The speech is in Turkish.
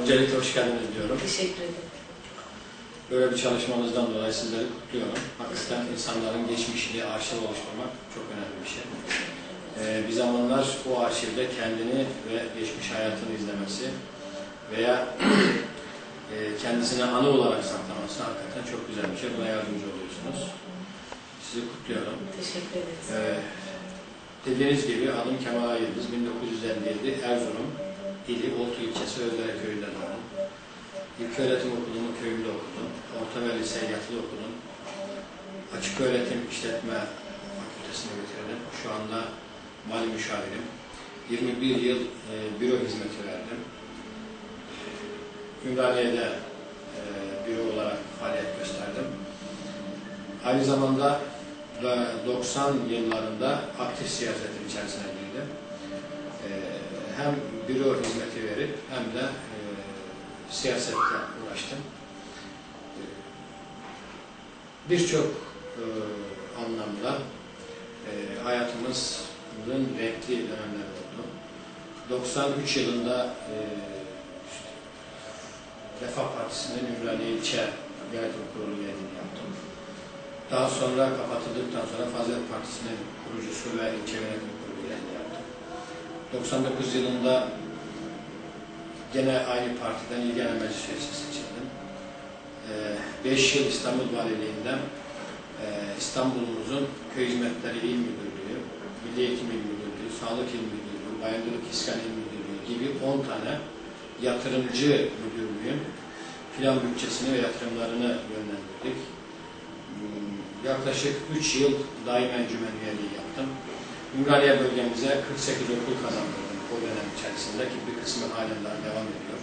Öncelikle hoş geldiniz diyorum. Teşekkür ederim. Böyle bir çalışmamızdan dolayı sizleri kutluyorum. Hakikaten insanların geçmişini arşiv oluşturmak çok önemli bir şey. Ee, bir zamanlar o arşivde kendini ve geçmiş hayatını izlemesi veya e, kendisine anı olarak saklaması hakikaten çok güzel bir şey. Buna yardımcı oluyorsunuz. Sizi kutluyorum. Teşekkür ederiz. Ee, dediğiniz gibi adım Kemal Ayıldız. 1957 Erzurum ili Oltu ilçesi Özdere köyünde doğdum. İlk öğretim okulumu köyümde okudum. Orta ve lise yatılı okudum. Açık öğretim işletme fakültesini bitirdim. Şu anda mali müşavirim. 21 yıl e, büro hizmeti verdim. Ümraniye'de e, büro olarak faaliyet gösterdim. Aynı zamanda da 90 yıllarında aktif siyasetin içerisine girdim. Hem büro hizmeti verip hem de e, siyasette uğraştım. Ee, Birçok e, anlamda e, hayatımızın renkli dönemleri oldu. 93 yılında e, Refah Partisi'nin Ümraniye İlçe Yönetim Kurulu üyeliğini yaptım. Daha sonra kapatıldıktan sonra Fazilet Partisi'nin kurucusu ve ilçe yönetim kurulu üyeliğini yaptım. 99 yılında gene aynı partiden İl Meclis üyesi seçildim. 5 yıl İstanbul Valiliğinden e, İstanbul'umuzun Köy Hizmetleri İl Müdürlüğü, Milli Eğitim İl Müdürlüğü, Sağlık İl Müdürlüğü, Bayanlılık İskan İl Müdürlüğü gibi 10 tane yatırımcı müdürlüğün plan bütçesini ve yatırımlarını yönlendirdik. Hmm, Yaklaşık 3 yıl daim encümen üyeliği yaptım. Ümraniye bölgemize 48 okul kazandırdım o dönem içerisinde ki bir kısmı halen daha devam ediyor.